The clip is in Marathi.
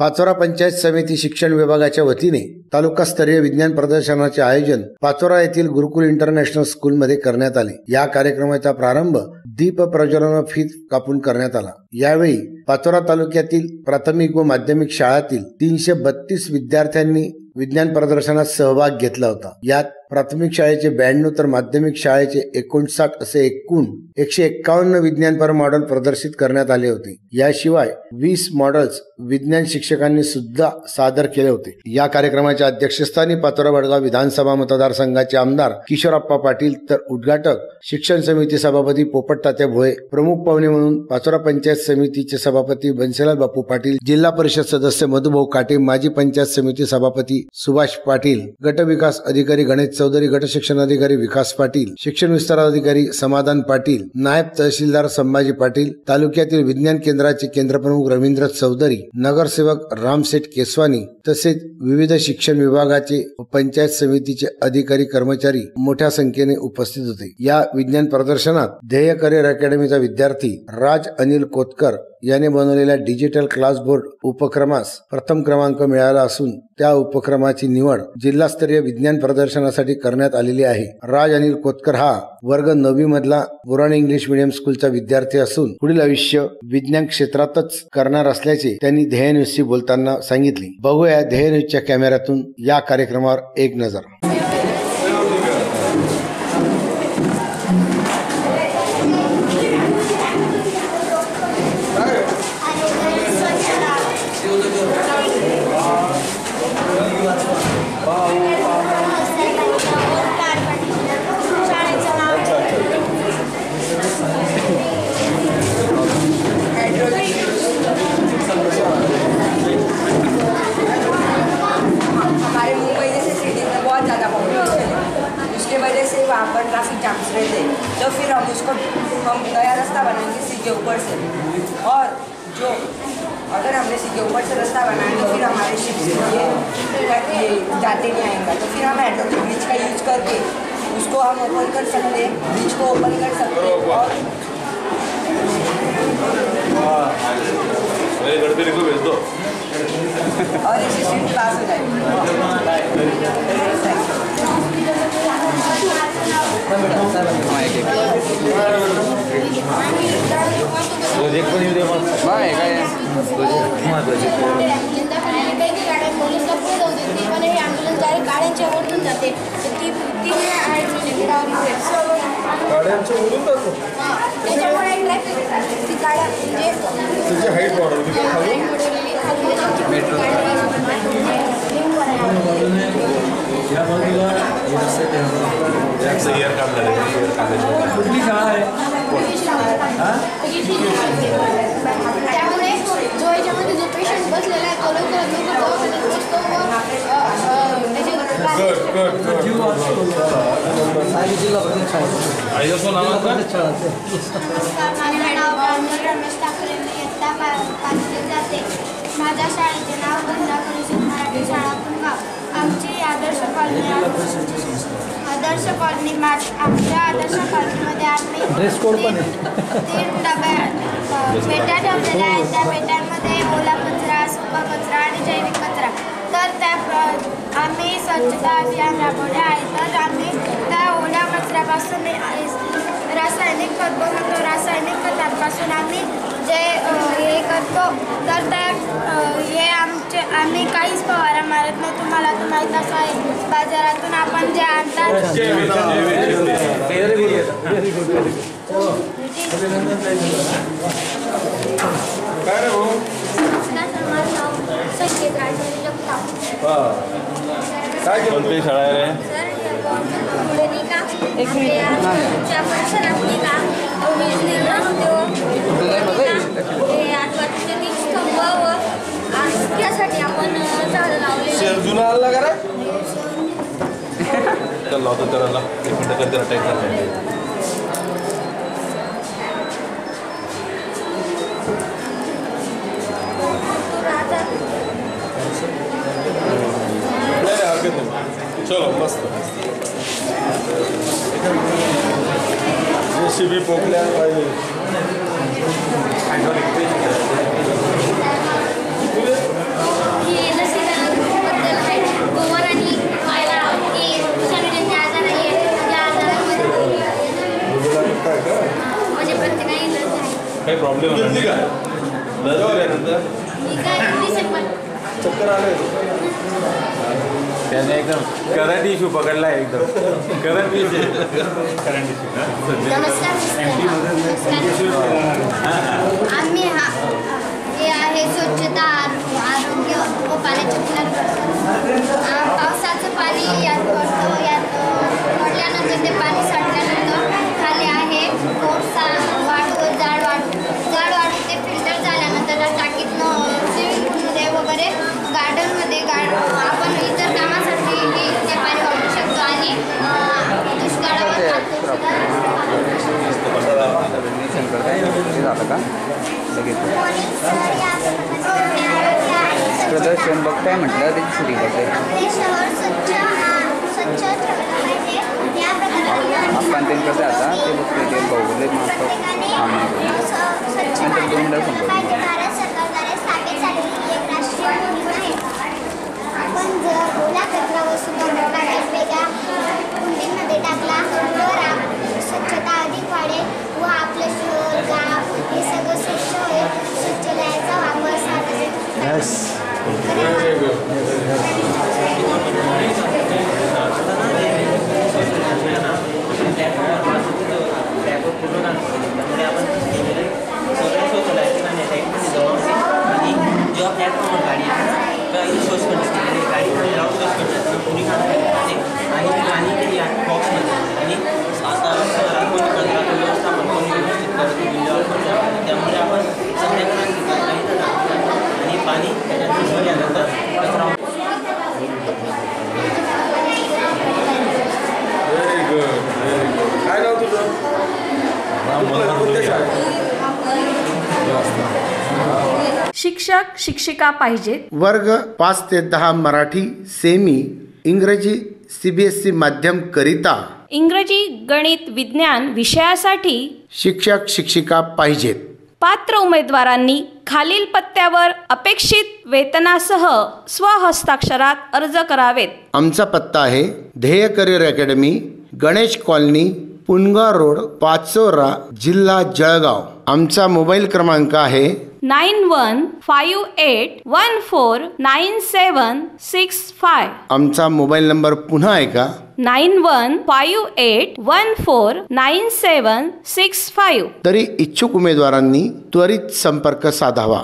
पाचोरा पंचायत समिती शिक्षण विभागाच्या वतीने तालुकास्तरीय विज्ञान प्रदर्शनाचे आयोजन पाचोरा येथील गुरुकुल इंटरनॅशनल स्कूलमध्ये करण्यात आले. या कार्यक्रमाचा प्रारंभ दीप प्रज्वलन फीत कापून करण्यात आला. यावेळी पाचोरा तालुक्यातील प्राथमिक व माध्यमिक शाळातील तीनशे बत्तीस विद्यार्थ्यांनी विज्ञान प्रदर्शनात सहभाग घेतला होता. यात प्राथमिक शाळेचे ब्याण्णव तर माध्यमिक शाळेचे एकोणसाठ असे एकूण एकशे एक्कावन्न विज्ञानपर मॉडेल प्रदर्शित करण्यात आले होते. याशिवाय वीस मॉडेल्स विज्ञान शिक्षकांनी सुद्धा सादर केले होते. या कार्यक्रमाच्या अध्यक्षस्थानी पाचोरा वडगाव विधानसभा मतदारसंघाचे आमदार किशोरप्पा पाटील तर उद्घाटक शिक्षण समिती सभापती पोपट तात्या भोये प्रमुख पाहुणे म्हणून पाचोरा पंचायत समितीचे सभापती बन्सीलाल बापू पाटील जिल्हा परिषद सदस्य मधुभाऊ काटे माजी पंचायत समिती सभापती सुभाष पाटील गट विकास अधिकारी गणेश चौधरी गट शिक्षण अधिकारी विकास पाटील शिक्षण विस्तार अधिकारी समाधान पाटील नायब तहसीलदार संभाजी पाटील तालुक्यातील विज्ञान केंद्राचे केंद्रप्रमुख रवींद्र चौधरी नगरसेवक रामसेठ केसवानी तसेच विविध शिक्षण विभागाचे पंचायत समितीचे अधिकारी कर्मचारी मोठ्या संख्येने उपस्थित होते. या विज्ञान प्रदर्शनात ध्येय करिअर अकॅडमीचा विद्यार्थी राज अनिल कोतकर याने बनवलेल्या डिजिटल क्लास बोर्ड उपक्रमास प्रथम क्रमांक मिळाला असून त्या उपक्रमाची निवड जिल्हास्तरीय विज्ञान प्रदर्शनासाठी करण्यात आलेली आहे. राज अनिल कोतकर हा वर्ग नववी मधला पुराण इंग्लिश मिडियम स्कूलचा विद्यार्थी असून पुढील आयुष्य विज्ञान क्षेत्रातच करणार असल्याचे त्यांनी ध्येय न्यूजशी बोलताना सांगितले. बघूया ध्येय न्यूजच्या कॅमेऱ्यातून या कार्यक्रमावर एक नजर. अगर हमने सी के ऊपर से रास्ता बनाया तो फिर हमारे शिप ये ये जाते नहीं आएँगे। तो फिर हम हाइड्रोलिक ब्रिज का यूज़ करके उसको हम ओपन कर सकते हैं ब्रिज को ओपन कर सकते हैं और मेरे गड़बड़ी को भेज दो। और इससे शिफ्ट पास हो जाएगी। प्रोजेक्ट पण येऊ दे मग नाही काय महत्त्वाचे हे गाड्यांच्या जाते ती ती जातो त्याच्यामुळे ट्रॅफिक ती गाड्या म्हणजे हाईट वाढवली कुठली शाळा आहे त्यामुळे जो याच्यामध्ये जो पेशंट बसलेला आहे तो लवकर लवकर दवाखान्यात पोहोचतो व अ, अ, त्याचे कट जीव वाचतो साई जिल्हा परिषद शाळा. आई असं नाव का शाळा. ते माझे नाव रमेश ठाकरे मी इयत्ता पा पाचवीत जाते. माझ्या शाळेचे नाव गंगा परिषद मराठी शाळा पुणगाव आमची आदर्श कॉलनी. आदर्श कॉलनी मा आमच्या आदर्श कॉलनीमध्ये आम्ही ड्रेस कोड पण आहे. तीन- डब्या पेट्या ठेवलेल्या आहेत. त्या पेट्यांमध्ये आम्ही स्वच्छता अभियान राबवले आहे. तर आम्ही त्या ओल्या कचऱ्यापासून रासायनिक खत बनवतो रासायनिक खतांपासून आम्ही जे हे करतो तर त्या हे आमचे आम्ही काहीच फवारा मारत नाही. तुम्हाला तर माहीत असं आहे. बाजारातून आपण जे आणतात काय कोणती शाळा आहे? रे पुढे नाही का आपल्या परिसरात नाही का वीज निर्माण आठवड्याचे वीज स्तंभ व आज त्यासाठी आपण झाडं लावलेले शेरजूला आला का रे? चल लावतो त्याला एक मिनटं कधी त्याला टाईप चलो मस्त जे सी बी पोकल्या पाहिजे काही प्रॉब्लेम नाही का नंतर चक्कर आले त्याने एकदम करंट इश्यू पकडला एकदम. करंट इश्यू करंट इश्यू नमस्कार आम्ही हा हे आहे स्वच्छता आरो- आरोग्य व पाण्याचे आ, पावसाचं पाणी यात पडतं यात पडल्यानंतर ते पाणी साठल्यानंतर खाली आहे. कोळसा वाढू जाड वाढू जाड वाढू ते फिल्टर झाल्यानंतर त्या झालं का? लगेच. प्रदर्शन बघताय म्हटलं त्याची सुरी करते आपण ते कसं आता? ते बघतोय ते बघले मग. स्वच्छ नंतर दोन भारत Yes. त्यामुळे आपण सगळ्या शोषणाची टँकमध्ये जमा होते आणि शिक्षक शिक्षिका पाहिजेत. वर्ग पाच ते दहा मराठी सेमी इंग्रजी सीबीएसई माध्यम करिता इंग्रजी गणित विज्ञान विषयासाठी शिक्षक शिक्षिका पाहिजेत. पात्र उमेदवारांनी खालील पत्त्यावर अपेक्षित वेतनासह स्वहस्ताक्षरात अर्ज करावेत. आमचा पत्ता आहे Dhyey Career Academy Ganesh colony Punga road Pachora जिल्हा जळगाव. आमचा मोबाईल क्रमांक आहे nine one five eight one four nine seven six five. आमचा मोबाईल नंबर पुन्हा ऐका. Nine one five eight one four nine seven six five. तरी इच्छुक उमेदवारांनी त्वरित संपर्क साधावा.